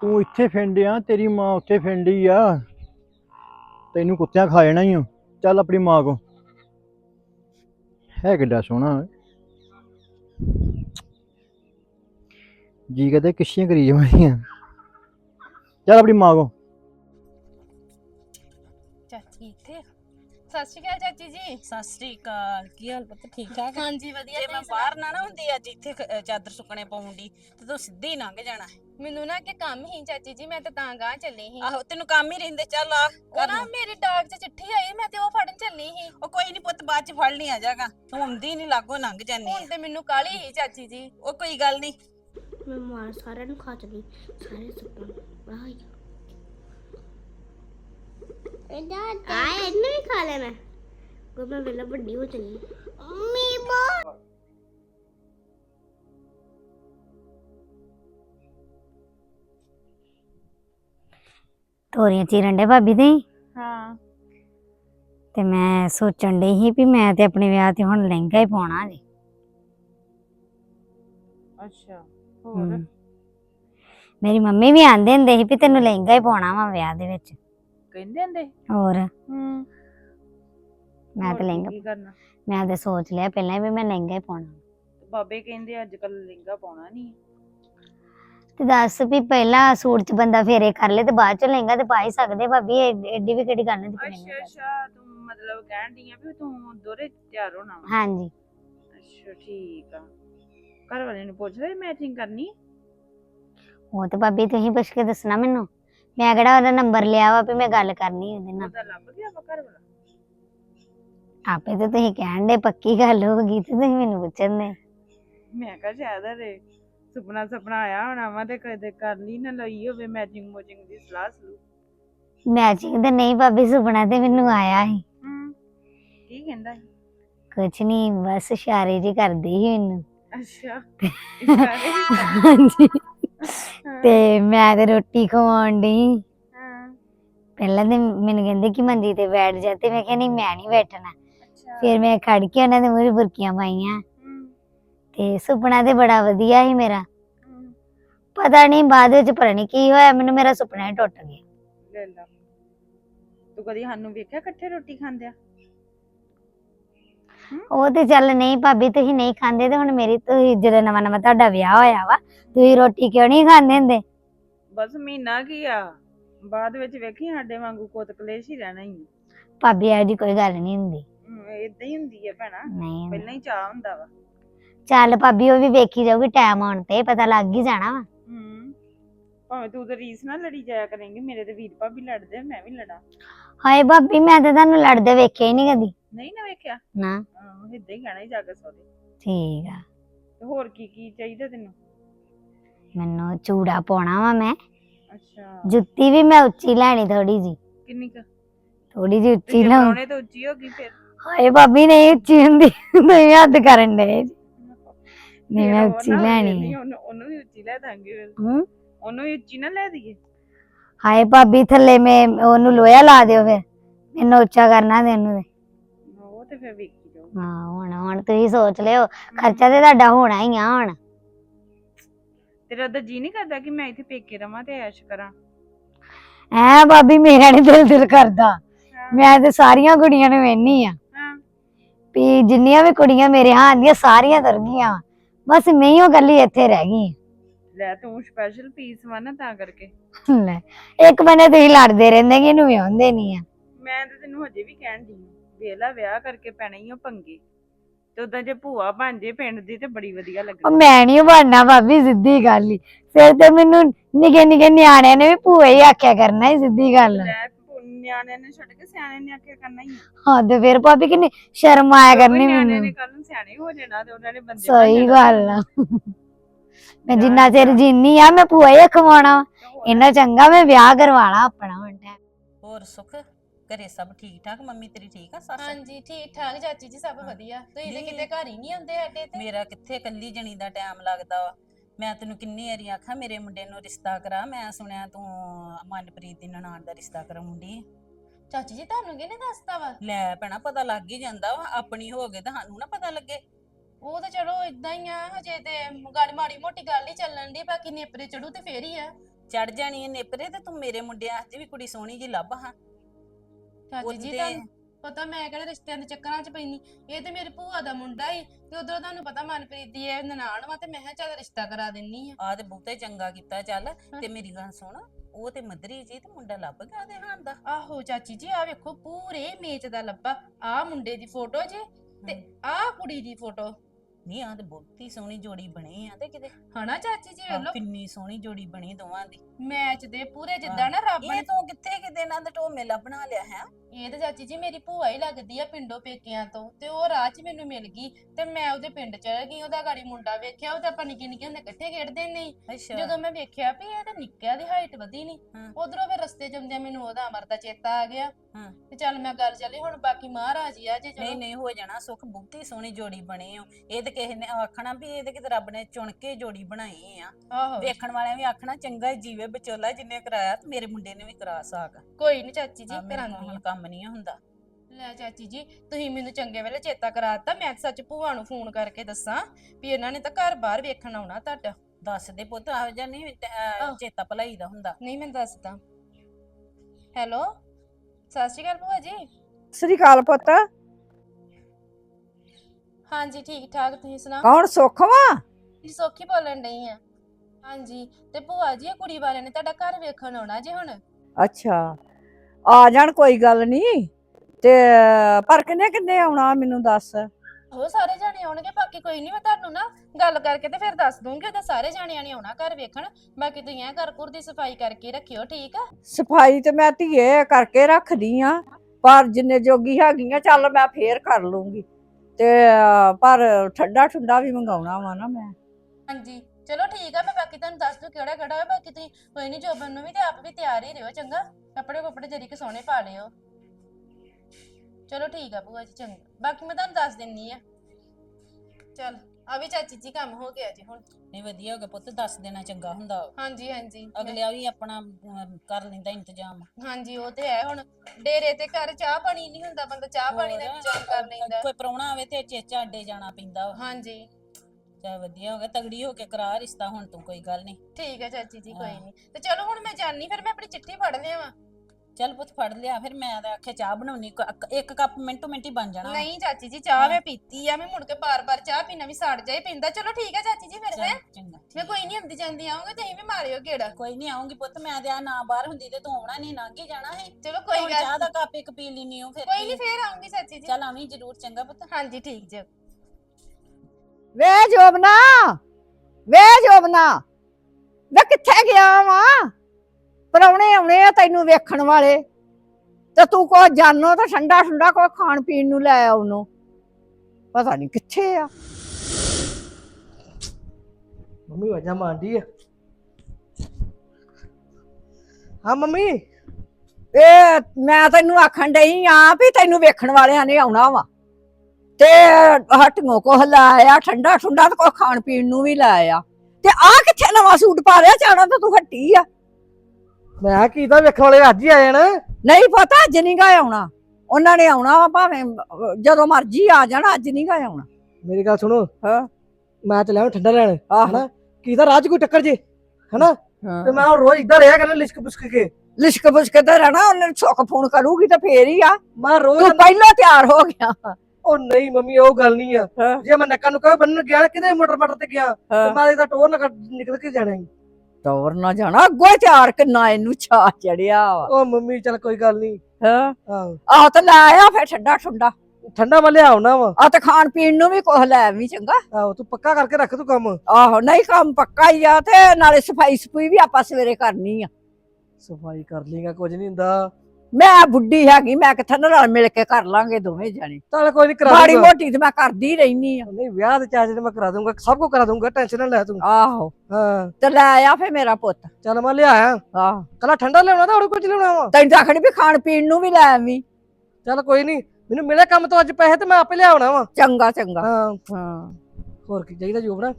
ਤੂੰ ਇੱਥੇ ਫਿੰਡਿਆ ਤੇਰੀ ਮਾਂ ਉੱਥੇ ਫਿੰਡੀ ਆ। ਤੈਨੂੰ ਕੁੱਤਿਆਂ ਖਾ ਜਾਣਾ ਹੀ ਆ। ਚੱਲ ਆਪਣੀ ਮਾਂ ਕੋ ਹੈ ਕਿੱਡਾ ਸੋਹਣਾ ਜੀ ਕਹਤੇ ਕਿਸ਼ੀਆਂ ਕਰੀ ਜਾਵਾਂੀਆਂ ਚੱਲ ਆਪਣੀ ਮਾਂ ਕੋ ਸਤਿ ਸ਼੍ਰੀ ਅਕਾਲ ਚਾਚੀ ਜੀ। ਸਤਿ ਸ੍ਰੀ ਅਕਾਲ ਕੀ ਹਾਲ ਪੁੱਤ ਠੀਕ ਠਾਕ? ਹਾਂਜੀ ਵਧੀਆ ਜੇ ਮੈਂ ਤੁਸੀਂ ਬਾਹਰ ਨਾ ਨਾ ਹੁੰਦੀ ਅੱਜ ਇੱਥੇ ਖ- ਚਾਦਰ ਸੁੱਕਣੇ ਪਾਉਂਦੀ ਤੇ ਤੂੰ ਸਿੱਧੀ ਲੰਘ ਜਾਣਾ। ਮੈਨੂੰ ਨਾ ਕਿ ਕੰਮ ਹੀ ਚਾਚੀ ਜੀ ਮੈਂ ਤਾਂ ਤਾਂ ਗਾਂ ਚੱਲੀ ਸੀ। ਆਹੋ ਤੈਨੂੰ ਕੰਮ ਹੀ ਰਹਿੰਦੇ ਚੱਲ ਆ ਉਹ ਕਰ ਨਾ। ਮੇਰੀ ਡਾਕ 'ਚ ਚਿੱਠੀ ਆਈ ਮੈਂ ਤੇ ਉਹ ਫੜਨ ਚੱਲੀ ਸੀ। ਉਹ ਕੋਈ ਨਹੀਂ ਪੁੱਤ ਬਾਅਦ ਚ ਫੜ ਲਈ ਆ ਜਾਗਾ ਤੂੰ ਆਉਂਦੀ ਨਹੀਂ ਲਾਗੋ ਲੰਘ ਜਾਨੀ ਹੁਣ ਆ। ਤੇ ਮੈਨੂੰ ਕਾਲੀ ਹੀ ਚਾਚੀ ਜੀ। ਉਹ ਕੋਈ ਗੱਲ ਨਹੀਂ ਮੈਂ ਮਾਰ ਸਾਰਿਆਂ ਨੂੰ ਖਾ ਚਲੀ ਸਾਰੇ ਸੁਪਨਾ ਆਈ ਇਹਦਾ ਆ ਇਹਨੇ ਵੀ ਖਾ ਲੈਣਾ ਕੋ ਮੈਂ ਵੇਲਾ ਵੱਡੀ ਹੋ ਚਲੀ। ਮੀ ਬੋ ਤੋਰੀਆਂ ਚੀਰਨ ਡੇ ਭਾਬੀ ਦੇ ਹਾਂ। ਤੇ ਮੈਂ ਸੋਚਣ ਡਈ ਸੀ ਵੀ ਮੈਂ ਤੇ ਆਪਣੇ ਵਿਆਹ ਤੇ ਹੁਣ ਲਹਿੰਗਾ ਹੀ ਪਾਉਣਾ ਜੀ। ਅੱਛਾ ਹਮ। ਮੇਰੀ ਮੰਮੀ ਵੀ ਆਂਦੇ ਹੁੰਦੇ ਸੀ ਵੀ ਤੈਨੂੰ ਲਹਿੰਗਾ ਹੀ ਪਾਉਣਾ ਵਾ ਵਿਆਹ ਦੇ ਵਿੱਚ। ਕਹਿੰਦੇ ਹੁੰਦੇ? ਹੋਰ? ਹੂੰ। ਮੈਂ ਤੇ ਲਹਿੰਗਾ ਕੀ ਕਰਨਾ? ਮੈਂ ਤੇ ਸੋਚ ਲਿਆ ਪਹਿਲਾਂ ਹੀ ਵੀ ਮੈਂ ਲਹਿੰਗਾ ਹੀ ਪਾਉਣਾ। ਬਾਬੇ ਕਹਿੰਦੇ ਅੱਜ ਕੱਲ ਲਹਿੰਗਾ ਪਾਉਣਾ ਨਹੀਂ ਤੇ ਦੱਸ ਵੀ ਪਹਿਲਾਂ ਸੂਟ 'ਚ ਬੰਦਾ ਫੇਰੇ ਕਰ ਲੇ ਤੇ ਬਾਅਦ 'ਚ ਲਹਿੰਗਾ ਤੇ ਪਾ ਹੀ ਸਕਦੇ ਭਾਬੀ ਐ- ਐਡੀ ਵੀ ਕਿਹੜੀ ਗੱਲ ਨਹੀਂ ਅੱਛਾ ਅੱਛਾ ਤੂੰ ਮਤਲਬ ਕਹਿਣ ਦੀ ਆ ਵੀ ਤੂੰ ਦੋਰੇ ਤਿਆਰ ਹੋਣਾ ਵਾ। ਹਾਂਜੀ। ਅੱਛਾ ਠੀਕ ਆ। ਘਰ ਵਾਲੇ ਨੂੰ ਪੁੱਛ ਲੈ ਮੈਚਿੰਗ ਕਰਨੀ? ਉਹ ਤੇ ਭਾਬੀ ਤੁਸੀਂ ਪੁੱਛ ਕੇ ਦੱਸਣਾ ਮੈਨੂੰ। ਮੈਂ ਕਿਹੜਾ ਉਹਦਾ ਨੰਬਰ ਲਿਆ ਵਾ ਵੀ ਮੈਂ ਗੱਲ ਕਰਨੀ ਉਹਦੇ ਨਾਲ। ਉਹਦਾ ਲੱਭ ਗਿਆ ਵਾ ਘਰ ਵਾਲਾ? ਆਪੇ ਤੇ ਤੁਸੀਂ ਕਹਿਣ ਦੇ ਪੱਕੀ ਗੱਲ ਹੋ ਗਈ ਤੇ ਤੁਸੀਂ ਮੈਨੂੰ ਪੁੱਛਣ ਦੇ ਮੈਂ ਕਿਹਾ ਸ਼ਾਇਦ ਹਰੇ ਸੁਪਨਾ ਸੁਪਨਾ ਆਇਆ ਹੋਣਾ ਵਾ ਤੇ ਕਦੇ ਕਰ ਲਈ ਨਾ ਲਈ ਹੋਵੇ ਮੈਚਿੰਗ ਮੋਚਿੰਗ ਦੀ ਸਲਾਹ ਸਲੂ ਮੈਚਿੰਗ ਤੇ ਨਹੀਂ ਭਾਬੀ ਸੁਪਨਾ ਤੇ ਮੈਨੂੰ ਆਇਆ ਸੀ। ਹੂੰ ਕੀ ਕਹਿੰਦਾ ਸੀ? ਕੁਛ ਨਹੀਂ ਬਸ ਇਸ਼ਾਰੇ ਜੀ ਕਰਦੀ ਸੀ ਮੈਨੂੰ। ਅੱਛਾ ਇਸ਼ਾਰੇ ਹਾਂਜੀ। ਤੇ ਮੈਂ ਤੇ ਰੋਟੀ ਖਵਾਉਣ ਡਈ। ਹਾਂ। ਪਹਿਲਾਂ ਤੇ ਮੈਨੂੰ ਕਹਿੰਦੇ ਕਿ ਮੰਜੀ ਤੇ ਬੈਠ ਜਾ ਤੇ ਮੈਂ ਕਿਹਾ ਨਹੀਂ ਮੈਂ ਨਹੀਂ ਬੈਠਣਾ। ਫਿਰ ਮੈਂ ਖੜ ਕੇ ਉਹਨਾਂ ਦੇ ਮੂਹਰੇ ਬੁਰਕੀਆਂ ਪਾਈਆਂ। ਤੇ ਸੁਪਨਾ ਤੇ ਬੜਾ ਵਧੀਆ ਸੀ ਮੇਰਾ। ਪਤਾ ਨਹੀਂ ਬਾਅਦ ਵਿੱਚ ਪਤਾ ਨਹੀਂ ਕੀ ਹੋਇਆ ਮੈਨੂੰ ਮੇਰਾ ਸੁਪਨਾ ਹੀ ਟੁੱਟ ਗਿਆ। ਲੈ ਲਾ। ਤੂੰ ਕਦੀ ਸਾਨੂੰ ਵੇਖਿਆ ਇਕੱਠੇ ਰੋਟੀ ਖਾਂਦੇ ਆ ਉਹ ਤੇ ਚੱਲ ਨਹੀਂ ਭਾਬੀ ਤੁਸੀਂ ਨਹੀਂ ਖਾਂਦੇ ਤੇ ਹੁਣ ਮੇਰੀ ਤੁਸੀਂ ਜਦੋਂ ਨਵਾਂ ਨਵਾਂ ਤੁਹਾਡਾ ਵਿਆਹ ਹੋਇਆ ਵਾ ਤੁਸੀਂ ਰੋਟੀ ਕਿਉਂ ਨਹੀਂ ਖਾਂਦੇ ਹੁੰਦੇ? ਬਸ ਮਹੀਨਾ ਕੀ ਆ। ਬਾਅਦ ਵਿੱਚ ਵੇਖੀ ਸਾਡੇ ਵਾਂਗੂ ਕੋਤ ਕਲੇਸ਼ ਹੀ ਰਹਿਣਾ ਹੀ ਭਾਬੀ ਇਹੋ ਜਿਹੀ ਕੋਈ ਗੱਲ ਨਹੀਂ ਹੁੰਦੀ। ਇਦਾਂ ਹੀ ਹੁੰਦੀ ਹੈ ਭੈਣਾ। ਨਹੀਂ। ਪਹਿਲਾਂ ਹੀ ਚਾਹ ਹੁੰਦਾ ਵਾ। ਚੱਲ ਭਾਬੀ ਉਹ ਵੀ ਵੇਖੀ ਜਾਊਗੀ ਟਾਈਮ ਆਉਣ ਤੇ ਪਤਾ ਲੱਗ ਹੀ ਜਾਣਾ ਵਾ। ਹੂੰ ਭਾਵੇਂ ਤੂੰ ਤੇ ਰੀਸ ਨਾਲ ਲੜੀ ਜਾਇਆ ਕਰੇਂਗੀ ਮੇਰੇ ਤੇ ਵੀਰ ਭਾਬੀ ਲੜਦੇ ਆ, ਮੈਂ ਵੀ ਲੜਾਂ। ਹਾਏ ਭਾਬੀ ਮੈਂ ਤਾਂ ਤੁਹਾਨੂੰ ਲੜਦੇ ਵੇਖਿਆ ਹੀ ਨਹੀਂ ਕਦੀ। ਨਹੀਂ ਨਾ ਵੇਖਿਆ? ਨਾ। ਹਾਂ ਇਦਾਂ ਹੀ ਕਹਿਣਾ ਹੀ ਜਾ ਕੇ ਸੋਦੇ ਠੀਕ ਆ। ਤੇ ਹੋਰ ਕੀ ਕੀ ਚਾਹੀਦਾ ਤੈਨੂੰ? ਮੈਨੂੰ ਚੂੜਾ ਪਾਉਣਾ ਵਾ ਮੈਂ। ਅੱਛਾ। ਜੁੱਤੀ ਵੀ ਮੈਂ ਉੱਚੀ ਲੈਣੀ ਥੋੜੀ ਜੀ ਕਿੰਨੀ ਕ? ਥੋੜੀ ਜੀ ਉੱਚੀ ਜੇ ਲਾਉਂ ਪ੍ਰਾਹੁਣੇ ਤੋਂ ਉੱਚੀ ਹੋ ਗਈ ਫਿਰ। ਹਾਏ ਭਾਬੀ ਨਹੀਂ ਉੱਚੀ ਹੁੰਦੀ। ਤੁਸੀਂ ਹੱਦ ਕਰਨ ਦੇ ਨਹੀਂ ਮੈਂ ਉੱਚੀ ਲੈਣੀ ਨਹੀਂ। ਉਹਨੂੰ ਵੀ ਉੱਚੀ ਲੈ ਦਾਂਗੇ ਫਿਰ। ਹੂੰ? ਉਹਨੂੰ ਵੀ ਉੱਚੀ ਨਾ ਲੈ ਦਈਏ। ਹਾਏ ਭਾਬੀ ਥੱਲੇ ਮੈਂ ਉਹਨੂੰ ਲੋਹਾ ਲਾ ਦਿਓ ਫਿਰ। ਮੈਨੂੰ ਉੱਚਾ ਕਰਨਾ ਤੇ ਉਹਨੂੰ। ਉਹ ਤੇ ਫਿਰ ਵੇਖੀ ਜਾਓ ਹਾਂ ਹੁਣ ਹੁਣ ਤੁਸੀਂ ਸੋਚ ਲਿਓ। ਖਰਚਾ ਤੇ ਤੁਹਾਡਾ ਹੋਣਾ ਹੀ ਆ ਹੁਣ। ਤੇਰਾ ਤਾਂ ਜੀ ਨਹੀਂ ਕਰਦਾ ਕਿ ਮੈਂ ਇੱਥੇ ਪੇਕੇ ਰਵਾਂ ਤੇ ਐਸ਼ ਕਰਾਂ? ਐ ਭਾਬੀ ਮੇਰਾ ਨੀ ਦਿਲ ਦਿਲ ਕਰਦਾ। ਮੈਂ ਤੇ ਸਾਰੀਆਂ ਕੁੜੀਆਂ ਨੂੰ ਵੇਹਨੀ ਆ। ਹਾਂ। ਵੀ ਜਿੰਨੀਆਂ ਵੀ ਕੁੜੀਆਂ ਮੇਰੇ ਹਾਂ ਦੀਆਂ ਸਾਰੀਆਂ ਤੁਰ ਗਈਆਂ। ਬਸ ਮੈਂ ਹੀ ਉਹ ਗੱਲੀ ਇੱਥੇ ਰਹਿ ਗਈ। ਲੈ ਤੂੰ ਸਪੈਸ਼ਲ ਪੀਸ ਵਾ ਨਾ ਤਾਂ ਕਰਕੇ। ਲੈ ਇੱਕ ਬੰਨੇ ਤੁਸੀਂ ਲੜਦੇ ਰਹਿੰਦੇ ਕਿ ਇਹਨੂੰ ਵਿਆਹੁੰਦੇ ਨਹੀਂ ਆ। ਮੈਂ ਤਾਂ ਤੈਨੂੰ ਹਜੇ ਵੀ ਕਹਿਣ ਦੀ ਵੇਲਾ ਵਿਆਹ ਕਰਕੇ ਪੈਣਾ ਹੀ ਉਹ ਪੰਗੇ। ਤੇ ਉਦਾਂ ਜੇ ਭੂਆ ਬਣ ਜੇ ਪਿੰਡ ਦੀ ਤੇ ਬੜੀ ਵਧੀਆ ਉਹ ਲੱਗਣੀ ਮੈਂ ਨਹੀਂ ਬਣਨਾ ਭਾਬੀ ਸਿੱਧੀ ਗੱਲ ਹੀ ਫਿਰ ਤੇ ਮੈਨੂੰ ਨਿੱਕੇ ਨਿੱਕੇ ਨਿਆਣਿਆਂ ਨੇ ਵੀ ਭੂਆ ਹੀ ਆਖਿਆ ਕਰਨਾ ਹੀ ਸਿੱਧੀ ਗੱਲ। ਲੈ ਭੂ- ਨਿਆਣਿਆਂ ਨੇ ਛੱਡ ਕੇ ਸਿਆਣੇ ਨੇ ਆਖਿਆ ਕਰਨਾ ਹੀ ਆ। ਹਾਂ ਤੇ ਫਿਰ ਭਾਬੀ ਕਿੰਨੀ ਸ਼ਰਮ ਆਇਆ ਕਰਨੀ ਨਿਆਣਿਆਂ ਮੈਨੂੰ। ਨੇ ਕੱਲ ਨੂੰ ਸਿਆਣੇ ਹੋ ਜਾਣਾ ਤੇ ਉਹਨਾਂ ਨੇ ਬੰਦੇ ਬਣ ਸਹੀ ਜਾਣਾ। ਗੱਲ ਆ। ਮੈਂ ਜਿੰਨਾ ਚਿਰ ਜਿੰਨੀ ਆ ਮੈਂ ਭੂਆ ਹੀ ਖਵਾਉਣਾ ਤੇ ਹੋਰ। ਇੰਨਾ ਚੰਗਾ ਮੈਂ ਵਿਆਹ ਕਰਵਾਣਾ ਆਪਣਾ ਹੁਣ ਟਾਈਮ ਹੋਰ ਸੁਖ? ਘਰੇ ਸਭ ਠੀਕ ਠਾਕ ਮੰਮੀ ਤੇਰੀ ਠੀਕ ਆ ਸੱਸ? ਹਾਂਜੀ ਠੀਕ ਠਾਕ ਚਾਚੀ ਜੀ ਸਭ ਵਧੀਆ। ਤੁਸੀਂ ਤੇ। ਕਿਤੇ ਘਰ ਹੀ ਨਹੀਂ ਆਉਂਦੇ ਸਾਡੇ ਤੇ? ਮੇਰਾ ਕਿੱਥੇ ਕੱਲੀ ਜਣੀ ਦਾ ਟਾਈਮ ਲੱਗਦਾ ਵਾ? ਮੈਂ ਤੈਨੂੰ ਕਿੰਨੀ ਵਾਰੀ ਆਖਾਂ ਮੇਰੇ ਮੁੰਡੇ ਨੂੰ ਰਿਸ਼ਤਾ ਕਰਾ। ਮੈਂ ਸੁਣਿਆ ਤੂੰ ਮਨਪ੍ਰੀਤ ਦੀ ਨਨਾਣ ਦਾ ਰਿਸ਼ਤਾ ਕਰਾਉਂਦੀ ਚਾਚੀ ਜੀ ਤੁਹਾਨੂੰ ਕਿਹਨੇ ਦੱਸਤਾ ਵਾ? ਲੈ ਭੈਣਾ ਪਤਾ ਲੱਗ ਹੀ ਜਾਂਦਾ ਵਾ। ਆਪਣੀ ਹੋ ਗਏ ਤਾਂ ਸਾਨੂੰ ਨਾ ਪਤਾ ਲੱਗੇ। ਉਹ ਤਾਂ ਚਲੋ ਇਦਾਂ ਹੀ ਆ ਹਜੇ ਤੇ ਗਾੜੀ ਮਾੜੀ ਮੋਟੀ ਗੱਲ ਹੀ ਚੱਲਣ ਦੀ ਬਾਕੀ ਨੇਪਰੇ ਚੜੂ ਤੇ ਫੇਰ ਹੀ ਆ। ਚੜ ਜਾਣੀ ਐ ਨੇਪਰੇ ਤੇ ਤੂੰ ਮੇਰੇ ਮੁੰਡਿਆਂ ਹੱਥ ਵੀ ਕੁੜੀ ਸੋਹਣੀ ਜੀ ਲੱਭ ਹਾਂ। ਚਾਚੀ ਜੀ ਉਹਦੇ- ਤੁਹਾਨੂੰ ਪਤਾ ਮੈਂ ਕਿਹੜੇ ਰਿਸ਼ਤਿਆਂ ਦੇ ਚੱਕਰਾਂ 'ਚ ਪੈਣੀ ਇਹ ਤੇ ਮੇਰੇ ਭੂਆ ਦਾ ਮੁੰਡਾ ਹੀ ਤੇ ਉਧਰੋਂ ਤੁਹਾਨੂੰ ਪਤਾ ਮਨਪ੍ਰੀਤ ਦੀ ਇਹ ਨਨਾਣ ਵਾ ਤੇ ਮੈਂ ਕਿਹਾ ਚੱਲ ਰਿਸ਼ਤਾ ਕਰਾ ਦਿੰਨੀ ਆ। ਆ ਤੇ ਬਹੁਤੇ ਚੰਗਾ ਕੀਤਾ ਚੱਲ ਤੇ ਮੇਰੀ ਗੱਲ ਸੁਣ ਉਹ ਤੇ ਮਦਰੀ ਜੀ ਤੇ ਮੁੰਡਾ ਲੱਭ ਗਿਆ ਉਹਦੇ ਹਾਂ ਦਾ। ਆਹੋ ਚਾਚੀ ਜੀ ਆ ਵੇਖੋ ਪੂਰੇ ਮੇਚ ਦਾ ਲੱਭਾ। ਆ ਮੁੰਡੇ ਦੀ ਫੋਟੋ ਜੇ ਤੇ ਆ ਕੁੜੀ ਦੀ ਫੋਟੋ। ਨਹੀਂ ਆ ਤੇ ਬਹੁਤੀ ਸੋਹਣੀ ਜੋੜੀ ਬਣੀ ਆ ਤੇ ਕਿਤੇ ਹਨਾ ਚਾਚੀ ਜੀ ਵੇਖ ਲੋ ਕਿੰਨੀ ਸੋਹਣੀ ਜੋੜੀ ਬਣੀ ਦੋਵਾਂ ਦੀ। ਮੈਚ ਦੇ ਪੂਰੇ ਜਿੱਦਾਂ ਨਾ ਰੱਬ ਨੇ। ਇਹ ਤੂੰ ਕਿੱਥੇ ਕਿਤੇ ਨਾ ਤੇ ਢੋਮੇਲਾ ਬਣਾ ਲਿਆ ਹੈ? ਇਹ ਤੇ ਚਾਚੀ ਜੀ ਮੇਰੀ ਭੂਆ ਹੀ ਲੱਗਦੀ ਆ ਪਿੰਡੋਂ ਪੇਕਿਆਂ ਤੋਂ ਤੇ ਉਹ ਰਾਹ 'ਚ ਮੈਨੂੰ ਮਿਲ ਗਈ ਤੇ ਮੈਂ ਉਹਦੇ ਪਿੰਡ ਚਲ ਗਈ ਉਹਦਾ ਗਾੜੀ ਮੁੰਡਾ ਵੇਖਿਆ ਉਹ ਤੇ ਆਪਾਂ ਨਿੱਕੇ ਨਿੱਕੇ ਹੁੰਦੇ ਇਕੱਠੇ ਖੇਡਦੇ ਨਹੀਂ ਅੱਛਾ। ਜਦੋਂ ਮੈਂ ਵੇਖਿਆ ਵੀ ਇਹ ਤਾਂ ਨਿੱਕਿਆ ਦੀ ਹਾਈਟ ਵਧੀ ਨਹੀਂ ਹਾਂ। ਉਧਰੋਂ ਫਿਰ ਰਸਤੇ ਜੰਮਦਿਆਂ ਮੈਨੂੰ ਉਹਦਾ ਅਮਰ ਦਾ ਚੇਤਾ ਆ ਗਿਆ। ਹਾਂ। ਤੇ ਚੱਲ ਮੈਂ ਗੱਲ ਚੱਲੀ ਹੁਣ ਬਾਕੀ ਮਹਾਰਾਜ ਹੀ ਆ ਜੇ ਨਹੀਂ ਚਲੋ। ਨਹੀਂ ਹੋ ਜਾਣਾ ਸੁੱਖ ਬਹੁਤੀ ਸੋਹਣੀ ਜੋੜੀ ਬਣੀ ਆ। ਇਹ ਤੇ ਕਿਸੇ ਨੇ ਆਖਣਾ ਵੀ ਇਹ ਤੇ ਕਿਤੇ ਰੱਬ ਨੇ ਚੁਣ ਕੇ ਜੋੜੀ ਬਣਾਈ ਆ। ਆਹੋ। ਵੇਖਣ ਵਾਲਿਆਂ ਵੀ ਆਖਣਾ ਚੰਗਾ ਹੀ ਜੀਵੇ ਵਿਚੋਲਾ ਜਿੰਨੇ ਕਰਾਇਆ ਤੇ ਮੇਰੇ ਮੁੰਡੇ ਨੇ ਵੀ ਕਰਾ ਸਾਕ ਕੋਈ ਨਹੀਂ ਚਾਚੀ ਜੀ ਆ ਮੇਰੇ ਕੋਲ ਕਰਾਂਦੀ ਹੁਣ। ਕੰਮ ਨਹੀਂ ਹੁੰਦਾ। ਲੈ ਚਾਚੀ ਜੀ ਤੁਸੀਂ ਮੈਨੂੰ ਚੰਗੇ ਵੇਲੇ ਚੇਤਾ ਕਰਾਤਾ ਮੈਂ ਤਾਂ ਸੱਚ ਭੂਆ ਨੂੰ ਫੋਨ ਕਰਕੇ ਦੱਸਾਂ ਵੀ ਇਹਨਾਂ ਨੇ ਤਾਂ ਘਰ ਬਾਹਰ ਵੇਖਣ ਆਉਣਾ ਤੁਹਾਡਾ। ਦੱਸ ਦੇ ਪੁੱਤ ਇਹੋ ਜਿਹਾ ਨਹੀਂ ਅਹ, ਆਹ। ਚੇਤਾ ਭਲਾਈ ਦਾ ਹੁੰਦਾ। ਨਹੀਂ ਮੈਂ ਦੱਸਦਾ। ਹੈਲੋ ਸਤਿ ਸ਼੍ਰੀ ਅਕਾਲ ਭੂਆ ਜੀ। ਸ੍ਰੀ ਅਕਾਲ ਪੁੱਤ। ਹਾਂਜੀ ਠੀਕ ਠਾਕ ਤੁਸੀਂ ਸੁਣਾਓ? ਕੌਣ ਸੁੱਖ ਵਾ? ਜੀ ਸੌਖੀ ਬੋਲਣ ਡਈ ਆ। ਹਾਂਜੀ ਤੇ ਭੂਆ ਜੀ ਇਹ ਕੁੜੀ ਵਾਲਿਆਂ ਨੇ ਤੁਹਾਡਾ ਘਰ ਵੇਖਣ ਆਉਣਾ ਜੇ ਹੁਣ? ਅੱਛਾ ਆ ਜਾਣ ਕੋਈ ਗੱਲ ਨਹੀਂ। ਤੇ ਪਰ ਕਿੰਨੇ ਕਿੰਨੇ ਆਉਣਾ ਮੈਨੂੰ ਦੱਸ? ਉਹ ਸਾਰੇ ਜਾਣੇ ਆਉਣਗੇ ਬਾਕੀ ਕੋਈ ਨਹੀਂ ਮੈਂ ਤੁਹਾਨੂੰ ਨਾ ਗੱਲ ਕਰਕੇ ਤੇ ਫਿਰ ਦੱਸ ਦੂੰਗੀ ਉਹਦਾ ਸਾਰੇ ਜਾਣਿਆਂ ਨੇ ਆਉਣਾ ਘਰ ਵੇਖਣ। ਬਾਕੀ ਤੁਸੀਂ ਐ ਘਰ ਘੁਰ ਦੀ ਸਫ਼ਾਈ ਕਰਕੇ ਰੱਖਿਓ ਠੀਕ ਆ? ਸਫ਼ਾਈ ਤੇ ਮੈਂ ਧੀਏ ਕਰਕੇ ਰੱਖਦੀ ਆ ਪਰ ਜਿੰਨੇ ਜੋਗੀ ਹੈਗੀਆਂ ਚੱਲ ਮੈਂ ਫੇਰ ਕਰ ਲੂੰਗੀ ਤੇ ਪਰ ਠੰਡਾ ਠੰਡਾ ਵੀ ਮੰਗਾਉਣਾ ਵਾ ਨਾ ਮੈਂ। ਹਾਂਜੀ, ਚਲੋ ਠੀਕ ਆ, ਮੈਂ ਬਾਕੀ ਤੁਹਾਨੂੰ ਦੱਸ ਦੂ ਕਿਹੜਾ ਕਿਹੜਾ ਹੈ ਬਾਕੀ ਤੁਸੀਂ ਕੋਈ ਨਹੀਂ ਜੋਬਨ ਨੂੰ ਵੀ ਤੇ ਆਪ ਵੀ ਤਿਆਰ ਹੀ ਰਹੋ ਚੰਗਾ। ਕੱਪੜੇ ਕੁਪੜੇ ਜਰੀ ਕੇ ਸੋਹਣੇ ਪਾ ਲਿਓ। ਚਲੋ ਠੀਕ ਆ ਭੂਆ ਜੀ, ਚੰਗਾ। ਬਾਕੀ ਮੈਂ ਤੁਹਾਨੂੰ ਦੱਸ ਦਿੰਨੀ ਆ। ਚਲ। ਆ ਵੀ ਚਾਚੀ ਜੀ ਕੰਮ ਹੋ ਗਿਆ ਜੀ ਹੁਣ। ਨਹੀਂ ਵਧੀਆ ਹੋ ਗਿਆ ਪੁੱਤ ਦੱਸ ਦੇਣਾ ਚੰਗਾ ਹੁੰਦਾ ਵਾ। ਹਾਂਜੀ ਹਾਂਜੀ। ਅਗਲਿਆ ਵੀ ਆਪਣਾ ਅਮ, ਕਰ ਲੈਂਦਾ ਇੰਤਜ਼ਾਮ। ਹਾਂਜੀ ਉਹ ਤੇ ਹੈ ਹੁਣ। ਡੇਰੇ ਤੇ ਘਰ ਚਾਹ ਪਾਣੀ ਨਹੀਂ ਹੁੰਦਾ ਬੰਦਾ ਚਾਹ ਪਾਣੀ ਦਾ ਹੋਰ, ਇੰਤਜ਼ਾਮ ਕਰ ਲੈਂਦਾ। ਕੋਈ ਪ੍ਰਾਹੁਣਾ ਆਵੇ ਤੇ ਚੇਚਾ ਅੱਡੇ ਜਾਣਾ ਪੈਂਦਾ ਵਾ। ਹਾਂਜੀ। ਚੱਲ ਵਧੀਆ ਹੋ ਗਿਆ ਤਗੜੀ ਹੋ ਕੇ ਕਰਾ ਰਿਸ਼ਤਾ ਹੁਣ ਤੂੰ ਕੋਈ ਗੱਲ ਨਹੀਂ। ਠੀਕ ਹੈ ਚਾਚੀ ਜੀ ਕੋਈ। ਨਹੀਂ। ਤੇ ਚਲੋ ਹੁਣ ਮੈਂ ਜਾਣੀ ਫਿਰ ਮੈਂ ਆਪਣੀ ਚਿੱਠੀ ਫੜ ਲਿਆਵਾਂ। ਚੱਲ ਪੁੱਤ ਫੜ ਲਿਆ ਫਿਰ ਮੈਂ ਤਾਂ ਆਖਿਆ ਚਾਹ ਬਣਾਉਣੀ ਇੱਕ ਕੱਪ ਮਿੰਟੋ ਮਿੰਟੀ ਬਣ ਜਾਣਾ। ਨਹੀਂ ਚਾਚੀ ਜੀ ਚਾਹ ਮੈਂ ਪੀਤੀ ਆ ਮੈਂ ਮੁੜ ਕੇ ਬਾਰ-ਬਾਰ ਚਾਹ ਪੀਣਾ ਵੀ ਸੜ ਜਾਏ ਪੈਂਦਾ। ਚਲੋ ਠੀਕ ਹੈ ਚਾਚੀ ਜੀ ਫਿਰ ਹੈ? ਚੰਗਾ ਮੈਂ ਕੋਈ ਨਹੀਂ ਆਉਂਦੀ ਜਾਂਦੀ ਆਉਂਗੇ ਤੁਸੀਂ ਵੀ ਮਾਰਿਓ ਗੇੜਾ। ਕੋਈ ਨਹੀਂ ਆਉਂਗੀ ਪੁੱਤ ਮੈਂ ਤੇ ਆ ਨਾ ਬਾਹਰ ਹੁੰਦੀ ਤੇ ਤੂੰ ਆਉਣਾ ਨਹੀਂ ਲੰਘ ਹੀ ਜਾਣਾ ਹੈ ਚਲੋ ਕੋਈ ਗੱਲ ਚਾਹ ਦਾ ਕੱਪ ਇੱਕ ਪੀ ਲੈਣੀ ਉਹ ਫਿਰ ਕੋਈ। ਨਹੀਂ ਫੇਰ ਆਉਂਗੀ ਚਾਚੀ ਜੀ। ਚੱਲ ਆਵੀਂ ਜ਼ਰੂਰ ਚੰਗਾ ਪੁੱਤ। ਹਾਂਜੀ ਠੀਕ ਜੀ। ਵੇ ਜੋਬਨਾ ਵੇ ਜੋਬਨਾ ਵੇ ਕਿੱਥੇ ਗਿਆ ਵਾ? ਪਰੌਣੇ ਆਉਣੇ ਆ ਤੈਨੂੰ ਵੇਖਣ ਵਾਲੇ। ਤੇ ਤੂੰ ਕੋ ਜਾਨੋ ਤਾਂ ਠੰਡਾ ਠੰਡਾ ਕੋ ਖਾਣ ਪੀਣ ਨੂੰ ਲੈ ਆ ਉਹਨੂੰ। ਪਤਾ ਨਹੀਂ ਕਿੱਥੇ ਆ। ਮੰਮੀ ਵਜਾ ਮਾਰਦੀ ਆ। ਹਾਂ ਮੰਮੀ। ਇਹ ਮੈਂ ਤੈਨੂੰ ਆਖਣ ਡਈ ਆ ਵੀ ਤੈਨੂੰ ਵੇਖਣ ਵਾਲਿਆਂ ਨੇ ਆਉਣਾ ਵਾ। ਤੇ ਹਟੀਆਂ ਕੋ ਲਾਇਆ ਠੰਡਾ ਠੰਡਾ ਤੇ ਕੋ ਖਾਣ ਪੀਣ ਨੂੰ ਵੀ ਲਾਇਆ ਤੇ ਆ ਕਿੱਥੇ ਨਵਾਂ ਸੂਟ ਪਾ ਲਿਆ ਜਾਣਾ ਤਾਂ ਤੂੰ ਹੱਟੀ ਆ। ਮੈਂ ਕੀਤਾ ਵੇਖਣ ਵਾਲੇ ਅੱਜ ਹੀ ਆ ਜਾਣ ਨਹੀਂ ਪਤਾ ਅੱਜ ਨਹੀਂ ਗਾ ਆਉਣਾ। ਉਹਨਾਂ ਨੇ ਆਉਣਾ ਵਾ ਭਾਵੇਂ ਅਹ, ਜਦੋਂ ਮਰਜ਼ੀ ਆ ਜਾਣਾ ਅੱਜ ਨਹੀਂ ਗਾ ਆਉਣਾ। ਮੇਰੀ ਗੱਲ ਸੁਣੋ। ਹਾਂ। ਮੈਂ ਚੱਲਿਆ ਵਾਂ ਠੰਡਾ ਲੈਣ ਆਹੋ। ਹਨਾ? ਕੀਤਾ ਰਾਜ ਕੋਈ ਟੱਕਰ ਜੇ ਹਨਾ? ਤੇ। ਮੈਂ ਹੁਣ ਰੋਜ਼ ਇਦਾਂ ਰਿਹਾ ਕਰਨਾ ਲਿਸ਼ਕ ਪੁਸ਼ਕ ਕੇ। ਲਿਸ਼ਕ ਪੁਸ਼ਕ ਤੇ ਰਹਿਣਾ ਉਹਨੇ ਸੁੱਖ ਫੋਨ ਕਰੂਗੀ ਤਾਂ ਫੇਰ ਹੀ ਆ। ਮੈਂ ਰੋਜ਼ ਤੂੰ ਪਹਿਲਾਂ ਤਿਆਰ ਹੋ ਗਿਆ। ਉਹ ਨਹੀਂ ਮੰਮੀ ਉਹ ਗੱਲ ਨਹੀਂ ਆ। ਹਾਂ। ਜੇ ਮੈਂ ਨੱਕਾ ਨੂੰ ਕਹਾਂ ਬੰਨਣ ਗਿਆ ਕਿਤੇ ਮੋਟਰ ਮਟਰ ਤੇ ਗਿਆ ਤੇ ਹਾਂ। ਮੈਂ ਇਹਦਾ ਟੋਰ ਨਿਕਲ ਨਿਕਲ ਕੇ ਜਾਣਾ ਸੀ। ਦੌਰ ਨਾ ਜਾਣਾ। ਅੱਗੋਂ ਤਿਆਰ ਕਿੰਨਾ ਇਹਨੂੰ ਛਾ ਚੜਿਆ ਵਾ। ਉਹ ਮੰਮੀ ਚੱਲ ਕੋਈ ਗੱਲ ਨਹੀਂ। ਹਾਂ। ਆਹੋ ਆਹ ਤਾਂ ਲੈ ਆਇਆ ਫੇਰ ਠੰਡਾ ਠੰਡਾ। ਠੰਡਾ ਮੈਂ ਲਿਆਉਣਾ ਵਾ। ਆ ਤੇ ਖਾਣ ਪੀਣ ਨੂੰ ਵੀ ਕੁਝ ਲੈ ਵੀ ਚੰਗਾ। ਆਹੋ ਤੂੰ ਪੱਕਾ ਕਰਕੇ ਰੱਖ ਤੂੰ ਕੰਮ। ਆਹੋ ਨਹੀਂ ਕੰਮ ਪੱਕਾ ਹੀ ਆ ਤੇ ਨਾਲੇ ਸਫ਼ਾਈ ਸਫੂਈ ਵੀ ਆਪਾਂ ਸਵੇਰੇ ਕਰਨੀ ਆ। ਸਫ਼ਾਈ ਕਰ ਲੇਗਾ ਕੁਝ ਨਹੀਂ ਹੁੰਦਾ। ਮੈਂ ਬੁੱਢੀ ਹੈਗੀ ਮੈਂ ਕਿੱਥੇ ਨਾਲ ਮਿਲ ਕੇ ਕਰ ਲਾਂਗੇ ਦੋਵੇਂ ਜਾਣੇ। ਚੱਲ ਕੋਈ ਨਹੀਂ ਕਰਾ ਮਾੜੀ ਦੂੰਗਾ। ਮੋਟੀ ਤੇ ਮੈਂ ਕਰਦੀ ਰਹਿਨੀ ਆ। ਨਹੀਂ ਵਿਆਹ ਦੇ ਚਾਰਜ ਮੈਂ ਕਰਾ ਦੂੰਗਾ ਸਭ ਕੁਝ ਕਰਾ ਦੂੰਗਾ ਟੈਨਸ਼ਨ ਨਾ ਲੈ ਤੂੰ। ਆਹੋ। ਹਾਂ। ਤੇ ਲੈ ਆ ਫੇ ਮੇਰਾ ਪੁੱਤ। ਚੱਲ ਮੈਂ ਲਿਆਇਆ ਆਹ। ਕੱਲਾ ਠੰਡਾ ਲਿਆਉਣਾ ਤਾਂ ਹੋਰ ਕੁਝ ਲਿਆਉਣਾ ਵਾ। ਤੈਨੂੰ ਤਾਂ ਆਖਣੀ ਵੀ ਖਾਣ ਪੀਣ ਨੂੰ ਵੀ ਲੈ ਆਵੀਂ। ਚੱਲ ਕੋਈ ਨਹੀਂ ਮੈਨੂੰ ਮਿਲੇ ਕੰਮ ਤੋਂ ਅੱਜ ਪੈਸੇ ਤੇ ਮੈਂ ਆਪੇ ਲਿਆਉਣਾ ਵਾ। ਚੰਗਾ ਚੰਗਾ। ਹਾਂ। ਹਾਂ। ਹੋਰ ਕੀ ਚਾਹੀਦਾ ਜੋਬਰਾ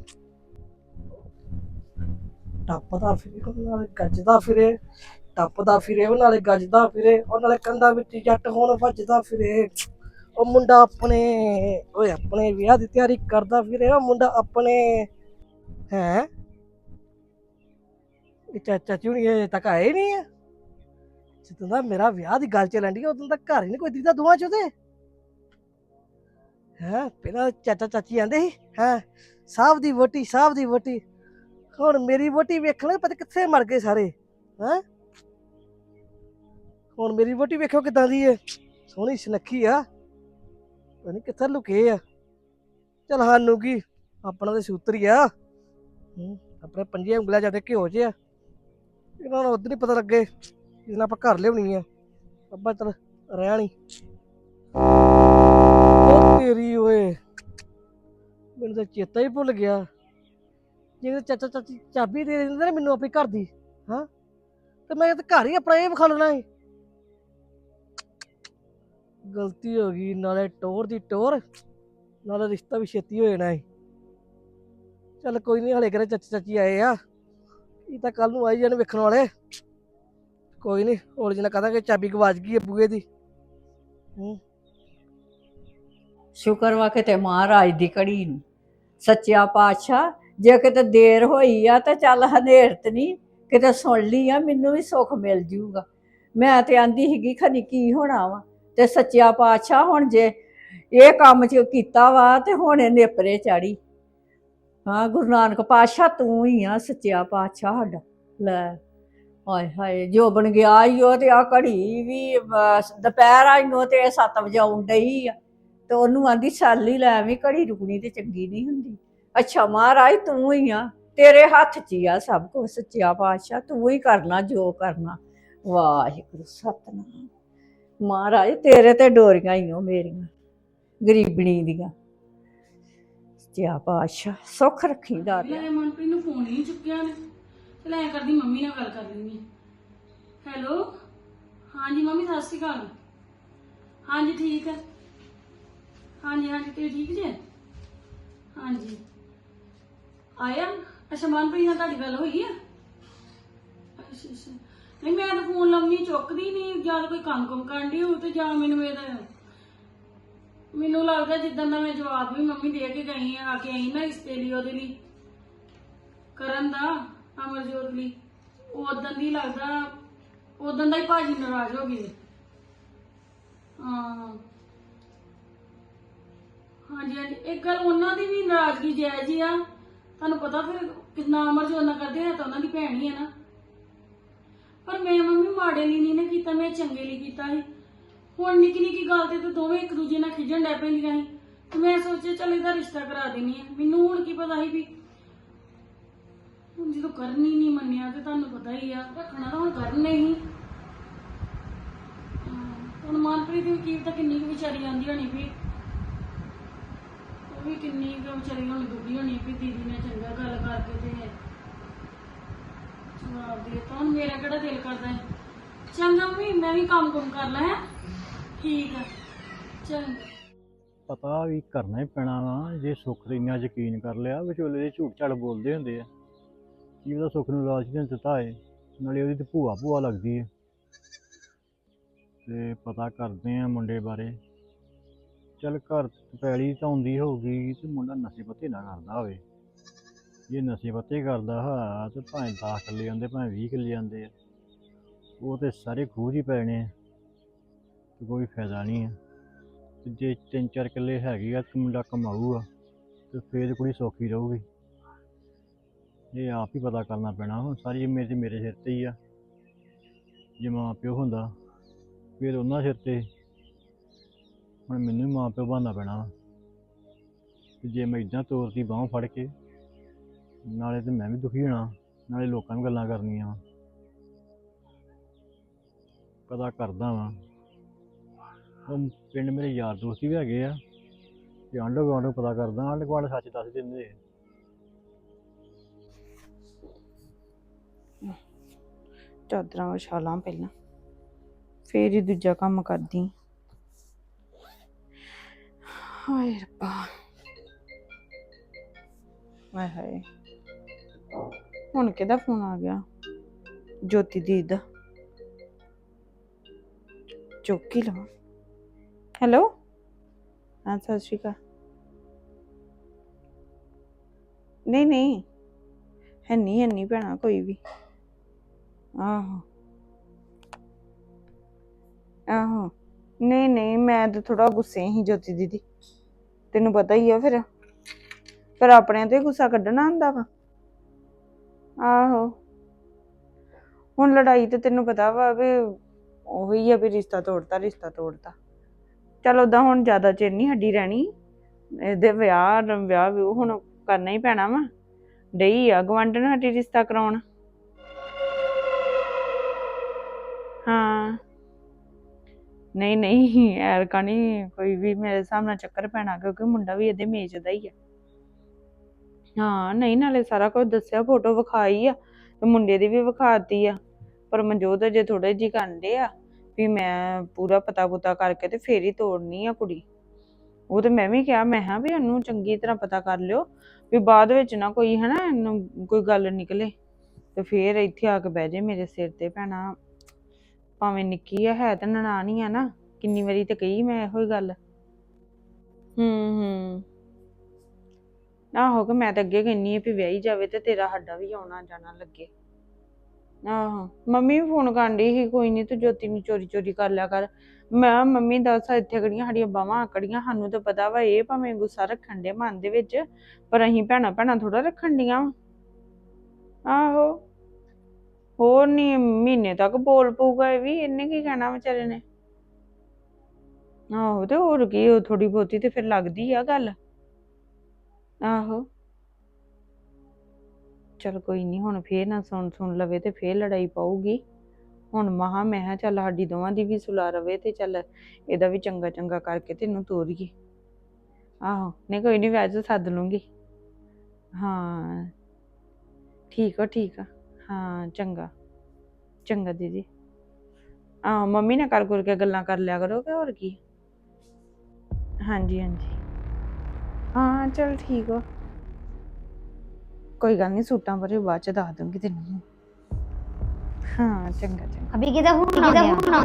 ਟੱਪਦਾ ਫਿਰੇ ਉਹ ਨਾਲੇ ਗੱਜਦਾ ਫਿਰੇ। ਟੱਪਦਾ ਫਿਰੇ, ਉਹ ਨਾਲੇ ਗੱਜਦਾ ਫਿਰੇ, ਉਹ ਨਾਲੇ ਕੰਧਾਂ ਵਿੱਚ ਜੱਟ ਹੋਣ ਭੱਜਦਾ ਫਿਰੇ। ਉਹ ਮੁੰਡਾ ਆਪਣੇ, ਓਏ ਆਪਣੇ ਵਿਆਹ ਦੀ ਤਿਆਰੀ ਕਰਦਾ ਫਿਰੇ, ਉਹ ਮੁੰਡਾ ਆਪਣੇ, ਹੈ? ਇਹ ਚਾ- ਚਾਚੀ ਹੁਣੀ ਤੱਕ ਆਏ ਹੀ ਨਹੀਂ ਆ। ਜਦੋਂ ਦਾ ਮੇਰਾ ਵਿਆਹ ਦੀ ਗੱਲ ਚੱਲਣ ਦੀ ਉਦੋਂ ਤੱਕ ਘਰ ਹੀ ਨਹੀਂ ਕੋਈ ਦਿਖਦਾ ਦੋਵਾਂ ਚ ਉਹਦੇ। ਹੈ? ਪਹਿਲਾਂ ਚਾਚਾ ਚਾਚੀ ਆਂਦੇ ਸੀ, ਹੈ? ਸਾਹਿਬ ਦੀ ਵੋਟੀ ਸਾਹਿਬ ਦੀ ਵੋਟੀ ਹੁਣ ਮੇਰੀ ਵੋਟੀ ਵੇਖਣ ਪਤਾ ਕਿੱਥੇ ਮਰ ਗਏ ਸਾਰੇ, ਹੈ? ਹੁਣ ਮੇਰੀ ਵੋਟੀ ਵੇਖਿਓ ਕਿਦਾਂ ਦੀ ਹੈ ਸੋਹਣੀ ਸੁਨੱਖੀ ਆ। ਪਤਾ ਨਹੀਂ ਕਿੱਥੇ ਲੁਕੇ ਆ। ਚਲ ਸਾਨੂੰ ਕੀ ਆਪਣਾ ਤੇ ਸੂਤਰ ਹੀ ਆ। ਹੂੰ, ਆਪਣੇ ਪੰਜੇ ਉਂਗਲਾਂ ਜਾਂਦੇ ਘਿਓ 'ਚ ਆ। ਇਹਨਾਂ ਨੂੰ ਉਦੋਂ ਨਹੀਂ ਪਤਾ ਲੱਗੇ ਜਿਹਨਾਂ ਆਪਾਂ ਘਰ ਲਿਆਉਣੀ ਆ। ਅੱਬਾ ਚਲ ਰਹਿ ਨਹੀਂ ਉਹ ਤੇਰੀ ਓਏ ਮੈਨੂੰ ਤਾਂ ਚੇਤਾ ਹੀ ਭੁੱਲ ਗਿਆ। ਜੇ ਚਾਚਾ ਚਾਚੀ ਚਾਬੀ ਦੇ ਦਿੰਦੇ ਨਾ ਮੈਨੂੰ ਆਪਣੇ ਘਰ ਦੀ ਹਾਂ। ਤੇ ਮੈਂ ਤਾਂ ਘਰ ਹੀ ਆਪਣਾ ਇਹ ਵਿਖਾ ਲੈਣਾ ਸੀ। ਗਲਤੀ ਹੋ ਗਈ, ਨਾਲੇ ਟੋਰ ਦੀ ਟੋਰ, ਨਾਲੇ ਰਿਸ਼ਤਾ ਵੀ ਛੇਤੀ ਹੋ ਜਾਣਾ ਹੈ ਚੱਲ ਕੋਈ ਨਹੀਂ ਹਲੇ ਕਰੇ ਚਾਚੀ ਚਾਚੀ ਆਏ ਆ। ਇਹ ਤਾਂ ਕੱਲ ਨੂੰ ਆਈ ਜਾਣ ਵੇਖਣ ਵਾਲੇ। ਕੋਈ ਨਹੀਂ ਹੌਲੀ ਜਿਹੀ ਕਹਦਾ ਕਿ ਚਾਬੀ ਗਵਾਚ ਗਈ ਹੈ ਬੂਏ ਦੀ। ਹੂੰ। ਸ਼ੁਕਰ ਵਾ ਕਿਤੇ ਮਹਾਰਾਜ ਦੀ ਕੜੀ ਨੂੰ। ਸੱਚਿਆ ਪਾਤਸ਼ਾਹ, ਜੇ ਕਿਤੇ ਦੇਰ ਹੋਈ ਆ ਤਾਂ ਚੱਲ ਹਨੇਰਤ ਨਹੀਂ ਕਿਤੇ ਸੁਣ ਲਈ ਆ, ਮੈਨੂੰ ਵੀ ਸੁੱਖ ਮਿਲ ਜੂਗਾ। ਮੈਂ ਤੇ ਆਂਦੀ ਸੀਗੀ, ਖਨੀ ਕੀ ਹੋਣਾ ਵਾ। ਤੇ ਸੱਚਿਆ ਪਾਤਸ਼ਾਹ ਹੁਣ ਜੇ ਇਹ ਕੰਮ ਚ ਕੀਤਾ ਵਾ ਤੇ ਹੁਣ ਇਹ ਨੇਪਰੇ ਚਾੜੀ। ਹਾਂ, ਗੁਰੂ ਨਾਨਕ ਪਾਤਸ਼ਾਹ ਤੂੰ ਹੀ ਆ ਸੱਚਿਆ ਪਾਤਸ਼ਾਹ ਸਾਡਾ। ਲੈ, ਹਾਏ ਹਾਏ, ਜੋ ਬਣ ਗਿਆ ਈ ਤੇ ਆ ਘੜੀ ਵੀ, ਬਸ ਦੁਪਹਿਰ ਆਈਓ ਤੇ 7 ਵਜੇ ਆਉਣ ਡਈ ਆ। ਤੇ ਉਹਨੂੰ ਆਂਦੀ ਸਾਲੀ ਲੈ ਵੀ ਘੜੀ ਰੁਕਣੀ ਤੇ ਚੰਗੀ ਨਹੀਂ ਹੁੰਦੀ। ਅੱਛਾ ਮਹਾਰਾਜ, ਤੂੰ ਹੀ ਆ, ਤੇਰੇ ਹੱਥ 'ਚ ਹੀ ਆ ਸਭ ਕੁਝ ਸੱਚਿਆ ਪਾਤਸ਼ਾਹ, ਤੂੰ ਹੀ ਕਰਨਾ ਜੋ ਕਰਨਾ। ਵਾਹਿਗੁਰੂ, ਸਤਨਾਮ। ਮਹਾਰਾਜ, ਤੇਰੇ ਤੇ ਡੋਰੀਆਂ ਹੀ ਹੋ ਮੇਰੀਆਂ, ਗਰੀਬਣੀ ਦੀਆਂ। ਸੱਚਿਆ ਪਾਤਸ਼ਾਹ ਸੁੱਖ ਰੱਖੀ ਦਾਤਿਆ ਮੈਂ ਮਨਪ੍ਰੀਤ ਨੂੰ ਫੋਨ ਹੀ ਨਹੀਂ ਚੁੱਕਿਆ ਨੇ ਚਲ ਐ ਕਰਦੀ, ਮੰਮੀ ਨਾਲ ਗੱਲ ਕਰ ਲੈਂਦੀ ਹਾਂ। ਹੈਲੋ? ਹਾਂਜੀ ਮੰਮੀ, ਸਤਿ ਸ਼੍ਰੀ ਅਕਾਲ। ਹਾਂਜੀ, ਠੀਕ ਹੈ ਹਾਂਜੀ ਹਾਂਜੀ, ਤੁਸੀਂ ਠੀਕ ਜੇ? ਹਾਂਜੀ। ਆਇਆ? ਅੱਛਾ, ਮਨਪ੍ਰੀਤ ਨਾਲ ਤੁਹਾਡੀ ਗੱਲ ਹੋਈ ਆ? ਅੱਛਾ ਅੱਛਾ। ਨਹੀਂ, ਮੈਂ ਤਾਂ ਫੋਨ ਲੰਮੀ ਚੁੱਕਦੀ ਨਹੀਂ ਜਾਂ ਤਾਂ ਕੋਈ ਕੰਮ ਕੁਮ ਕਰਨ ਦੀ ਤੇ ਜਾਂ ਮੈਨੂੰ ਇਹ ਤਾਂ ਮੈਨੂੰ ਲੱਗਦਾ ਜਿੱਦਾਂ ਦਾ ਮੈਂ ਜਵਾਬ ਵੀ ਮੰਮੀ ਦੇ ਕੇ ਗਈ ਆ ਆ ਕੇ ਆਈ ਨਾ ਰਿਸ਼ਤੇ ਲਈ, ਉਹਦੇ ਲਈ। ਕਰਨ ਦਾ, ਅਮਰਜੋਤ ਲਈ। ਉਦੋਂ ਦੀ ਲੱਗਦਾ ਉਦੋਂ ਦਾ ਹੀ ਭਾਜੀ ਨਾਰਾਜ਼ ਹੋ ਗਏ ਹਾਂ। ਹਾਂਜੀ ਹਾਂਜੀ, ਇੱਕ ਗੱਲ ਉਹਨਾਂ ਦੀ ਵੀ ਨਾਰਾਜ਼ਗੀ ਜਾਇਜ਼ ਹੀ ਆ। ਤੁਹਾਨੂੰ ਪਤਾ ਫਿਰ ਕਿੰਨਾ ਅਮਰਜੋਤ ਨਾਲ ਕਰਦੇ ਆ ਤਾਂ ਉਹਨਾਂ ਦੀ ਭੈਣ ਹੀ ਆ ਨਾ। ਪਰ ਮੈਂ ਮੰਮੀ ਮਾੜੇ ਲਈ ਨਹੀਂ ਨਾ ਕੀਤਾ ਮੈਂ ਚੰਗੇ ਲਈ ਕੀਤਾ ਸੀ। ਹੁਣ ਨਿੱਕੀ ਨਿੱਕੀ ਗੱਲ ਤੇ ਤਾਂ ਦੋਵੇਂ ਇੱਕ ਦੂਜੇ ਨਾਲ ਖਿਜਣ ਡੈ ਪੈਂਦੀਆਂ ਸੀ। ਤੇ ਮੈਂ ਸੋਚਿਆ ਚੱਲ ਇਹਦਾ ਰਿਸ਼ਤਾ ਕਰਾ ਦੇਣੀ ਆ ਮੈਨੂੰ ਹੁਣ ਕੀ ਪਤਾ ਸੀ ਵੀ ਹੁਣ ਜਦੋਂ ਕਰਨੀ ਨਹੀਂ ਮੰਨਿਆ ਤੇ ਤੁਹਾਨੂੰ ਪਤਾ ਹੀ ਆ ਰੱਖਣਾ ਤਾਂ ਹੁਣ ਕਰਨਾ ਹੀ। ਹਾਂ, ਹੁਣ ਮਨਪ੍ਰੀਤ ਦੀ ਕੀ ਤਾਂ ਕਿੰਨੀ ਕੁ ਵਿਚਾਰੀ ਆਂਦੀ ਹੋਣੀ ਵੀ ਉਹ ਵੀ ਕਿੰਨੀ ਕੁ ਵਿਚਾਰੀ ਹੁਣ ਦੁਖੀ ਹੋਣੀ ਵੀ ਦੀਦੀ ਨੇ ਚੰਗਾ ਗੱਲ ਕਰਕੇ ਤੇ ਜਵਾਬ ਦੇ ਤਾਂ ਮੇਰਾ ਕਿਹੜਾ ਦਿਲ ਕਰਦਾ ਹੈ? ਚੰਗਾ ਮੰਮੀ, ਮੈਂ ਵੀ ਕੰਮ ਕੁਮ ਕਰ ਲਾਂ, ਹੈਂ? ਠੀਕ ਆ। ਚੰਗਾ ਪਤਾ ਵੀ ਕਰਨਾ ਹੀ ਪੈਣਾ ਵਾ, ਜੇ ਸੁੱਖ ਤੇ ਇੰਨਾ ਯਕੀਨ ਕਰ ਲਿਆ, ਵਿਚੋਲੇ ਦੇ ਝੂਠ ਝਾੜ ਬੋਲਦੇ ਹੁੰਦੇ ਆ। ਕੀ ਉਹਦਾ ਸੁੱਖ ਨੂੰ ਲਾਲਚ ਨਹੀਂ ਦਿੱਤਾ ਏ ਨਾਲੇ ਉਹਦੀ ਤੇ ਭੂਆ ਭੂਆ ਲੱਗਦੀ ਹੈ ਤੇ ਪਤਾ ਕਰਦੇ ਆ ਮੁੰਡੇ ਬਾਰੇ। ਚੱਲ ਘਰ ਪੈਲੀ ਤਾਂ ਹੁੰਦੀ ਹੋਊਗੀ, ਤੇ ਮੁੰਡਾ ਨਸ਼ੇ ਪੱਤੇ ਨਾ ਕਰਦਾ ਹੋਵੇ। ਜੇ ਨਸ਼ੇ ਪੱਤੇ ਕਰਦਾ ਹਾਂ ਤੇ ਭਾਵੇਂ 10 ਕਿੱਲੇ ਜਾਂਦੇ ਭਾਵੇਂ 20 ਕਿੱਲੇ ਜਾਂਦੇ ਆ, ਉਹ ਤੇ ਸਾਰੇ ਖੂਜ ਹੀ ਪੈਣੇ ਆ ਤੇ ਕੋਈ ਫਾਇਦਾ ਨਹੀਂ ਆ। ਤੇ ਜੇ ਤਿੰਨ ਚਾਰ ਕਿੱਲੇ ਹੈਗੇ ਆ ਤੇ ਮੁੰਡਾ ਕਮਾਊਗਾ ਤੇ ਫੇਰ ਕੁੜੀ ਸੌਖੀ ਰਹੂਗੀ। ਇਹ ਆਪ ਹੀ ਪਤਾ ਕਰਨਾ ਪੈਣਾ ਹੁਣ, ਸਾਰੀ ਜ਼ਿੰਮੇਵਾਰੀ ਤੇ ਮੇਰੇ ਸਿਰ ਤੇ ਹੀ ਆ। ਜੇ ਮਾਂ ਪਿਓ ਹੁੰਦਾ, ਫਿਰ ਉਹਨਾਂ ਸਿਰ ਤੇ। ਹੁਣ ਮੈਨੂੰ ਵੀ ਮਾਂ ਪਿਓ ਬਣਨਾ ਪੈਣਾ ਵਾ। ਤੇ ਜੇ ਮੈਂ ਇਦਾਂ ਤੋਰਦੀ ਬਾਹਾਂ ਫੜ ਕੇ ਨਾਲੇ ਤੇ ਮੈਂ ਵੀ ਦੁਖੀ ਹੋਣਾ, ਨਾਲੇ ਲੋਕਾਂ ਨੂੰ ਗੱਲਾਂ ਕਰਨੀਆਂ ਵਾ। ਪਤਾ ਕਰਦਾ ਵਾਂ। ਉਹ ਪਿੰਡ ਮੇਰੇ ਯਾਰ ਦੋਸਤ ਵੀ ਹੈਗੇ ਆ। ਤੇ ਆਂਢੋ ਗੁਆਂਢੋ ਪਤਾ ਕਰਦਾ, ਆਂਢ ਗੁਆਂਢ ਸੱਚ ਦੱਸ ਦਿੰਦੇ ਆ। ਚਾਦਰਾਂ ਵਿਛਾਲਾਂ ਪਹਿਲਾਂ। ਫੇਰ ਹੀ ਦੂਜਾ ਕੰਮ ਕਰਦੀ। ਹਾਏ ਰੱਬਾ। ਹਾਏ ਹਾਏ। ਹੁਣ ਕਿਹਦਾ ਫੋਨ ਆ ਗਿਆ? ਜੋਤੀ ਦੀ ਦਾ ਚੁੱਕ ਹੀ ਲਵਾਂ। ਹੈਲੋ ਹਾਂ, ਸਤਿ ਸ਼੍ਰੀ ਅਕਾਲ। ਨਹੀਂ ਨਹੀਂ। ਹੈ ਨਹੀਂ ਹੈ ਨਹੀਂ ਭੈਣਾ, ਕੋਈ ਵੀ। ਆਹੋ। ਆਹੋ। ਨਹੀਂ ਨਹੀਂ, ਮੈਂ ਤਾਂ ਥੋੜਾ ਗੁੱਸੇ ਸੀ ਜੋਤੀ ਦੀਦੀ। ਤੈਨੂੰ ਪਤਾ ਹੀ ਆ ਫਿਰ। ਪਰ ਆਪਣਿਆਂ ਤੇ ਗੁੱਸਾ ਕੱਢਣਾ ਹੁੰਦਾ ਵਾ। ਆਹੋ। ਹੁਣ ਲੜਾਈ ਤੇ ਤੈਨੂੰ ਪਤਾ ਵਾ ਵੀ ਉਹੀ ਆ ਵੀ ਰਿਸ਼ਤਾ ਤੋੜਤਾ ਰਿਸ਼ਤਾ ਤੋੜਤਾ। ਚਲ ਉਦਾਂ ਹੁਣ ਜ਼ਿਆਦਾ ਚਿਰ ਨਹੀਂ ਹੱਡੀ ਰਹਿਣੀ। ਇਹਦੇ ਵਿਆਹ ਵਿਆਹ ਵੀ ਹੁਣ ਕਰਨਾ ਹੀ ਪੈਣਾ ਵਾ। ਡਈ ਆ ਗਵੰਡਨ ਹੱਡੀ ਰਿਸ਼ਤਾ ਕਰਾਉਣ। ਹਾਂ। ਨਹੀਂ ਨਹੀਂ, ਐਰਕਾ ਨਹੀਂ ਕੋਈ ਵੀ ਮੇਰੇ ਹਿਸਾਬ ਨਾਲ ਚੱਕਰ ਪੈਣਾ ਕਿਉਂਕਿ ਮੁੰਡਾ ਵੀ ਇਹਦੇ ਮੇਜ ਦਾ ਹੀ ਆ। ਹਾਂ, ਨਹੀਂ, ਨਾਲੇ ਸਾਰਾ ਕੁਝ ਦੱਸਿਆ ਫੋਟੋ ਵਿਖਾਈ ਆ, ਤੇ ਮੁੰਡੇ ਦੀ ਵੀ ਵਿਖਾਤੀ ਆ। ਪਰ ਮਨਜੋਤ ਅਜੇ ਥੋੜੇ ਜੀ ਕਰਦੇ ਆ ਵੀ ਮੈਂ ਪੂਰਾ ਪਤਾ ਪੁਤਾ ਕਰਕੇ ਤੇ ਫੇਰ ਹੀ ਤੋੜਨੀ ਆ ਕੁੜੀ। ਉਹ ਤੇ ਮੈਂ ਵੀ ਕਿਹਾ, ਮੈਂ ਹਾਂ ਵੀ ਉਹਨੂੰ ਚੰਗੀ ਤਰ੍ਹਾਂ ਪਤਾ ਕਰ ਲਿਓ ਵੀ ਬਾਅਦ ਵਿੱਚ ਨਾ ਕੋਈ, ਹਨਾ, ਇਹਨੂੰ ਕੋਈ ਗੱਲ ਨਿਕਲੇ। ਤੇ ਫੇਰ ਇੱਥੇ ਆ ਕੇ ਬਹਿ ਜੇ ਮੇਰੇ ਸਿਰ ਤੇ ਭੈਣਾ। ਭਾਵੇਂ ਨਿੱਕੀ ਆ, ਹੈ ਤਾਂ ਨਨਾਣ ਹੀ ਆ ਨਾ, ਕਿੰਨੀ ਵਾਰੀ ਤੇ ਕਹੀ ਮੈਂ ਇਹੋ ਹੀ ਗੱਲ। ਹੂੰ ਹੂੰ। ਆਹੋ ਕਿ ਮੈਂ ਤਾਂ ਅੱਗੇ ਕਹਿੰਨੀ ਆ ਵੀ ਵਿਆਹੀ ਜਾਵੇ ਤੇ ਤੇਰਾ ਸਾਡਾ ਵੀ ਆਉਣਾ ਜਾਣਾ ਲੱਗੇ। ਆਹੋ, ਮੰਮੀ ਵੀ ਫੋਨ ਕਰਨ ਡਈ ਸੀ, ਕੋਈ ਨਹੀਂ ਤੂੰ ਜੋਤੀ ਨੂੰ ਚੋਰੀ ਚੋਰੀ ਕਰ ਲਿਆ ਕਰ। ਮੈਂ ਮੰਮੀ ਦੱਸ, ਇੱਥੇ ਕਿਹੜੀਆਂ ਸਾਡੀਆਂ ਬਾਵਾਂ ਆਕੜੀਆਂ, ਸਾਨੂੰ ਤਾਂ ਪਤਾ ਵਾ, ਇਹ ਭਾਵੇਂ ਗੁੱਸਾ ਰੱਖਣ ਦੇ ਮਨ ਦੇ ਵਿੱਚ, ਪਰ ਅਸੀਂ ਭੈਣਾਂ ਭੈਣਾ ਥੋੜਾ ਰੱਖਣ ਡੀਆਂ ਵਾਂ। ਆਹੋ, ਹੋਰ ਨਹੀਂ ਮਹੀਨੇ ਤੱਕ ਬੋਲ ਪਊਗਾ ਇਹ ਵੀ, ਇਹਨੇ ਕੀ ਕਹਿਣਾ ਵਿਚਾਰੇ ਨੇ। ਆਹੋ, ਤੇ ਹੋਰ ਕੀ, ਉਹ ਥੋੜੀ ਬਹੁਤੀ ਤੇ ਫਿਰ ਲੱਗਦੀ ਆ ਗੱਲ। ਆਹੋ। ਚਲ ਕੋਈ ਨਹੀਂ ਹੁਣ ਫੇਰ ਨਾ ਸੁਣ ਸੁਣ ਲਵੇ ਤੇ ਫੇਰ ਲੜਾਈ ਪਾਊਗੀ। ਹੁਣ ਮਹਾ ਮੈਂ ਕਿਹਾ ਚੱਲ ਸਾਡੀ ਦੋਵਾਂ ਦੀ ਵੀ ਸੁਲਾ ਰਵੇ ਤੇ ਚੱਲ ਇਹਦਾ ਵੀ ਚੰਗਾ ਚੰਗਾ ਕਰਕੇ ਤੈਨੂੰ ਤੋਰੀਏ। ਆਹੋ, ਨਹੀਂ ਕੋਈ ਨਹੀਂ ਵੈਸੇ ਸੱਦ ਲੂੰਗੀ। ਹਾਂ। ਠੀਕ ਆ ਠੀਕ ਆ। ਹਾਂ, ਚੰਗਾ। ਚੰਗਾ ਦੀਦੀ। ਆ ਮੰਮੀ ਨਾਲ ਕਰ ਕਰ ਕੇ ਗੱਲਾਂ ਕਰ ਲਿਆ ਕਰੋਗੇ ਹੋਰ ਕੀ? ਹਾਂਜੀ ਹਾਂਜੀ। ਹਾਂ ਚਲ ਠੀਕ ਆ। ਕੋਈ ਗੱਲ ਨਹੀਂ ਸੂਟਾਂ ਬਾਰੇ ਬਾਅਦ ਚ ਦੱਸ ਦੂੰਗੀ ਤੈਨੂੰ ਹਾਂ ਚੰਗਾ ਚੰਗਾ। ਅਭੀ ਕਿਦਾ ਹੁਣ ਆ ਗਿਆ ਹੁਣ ਆ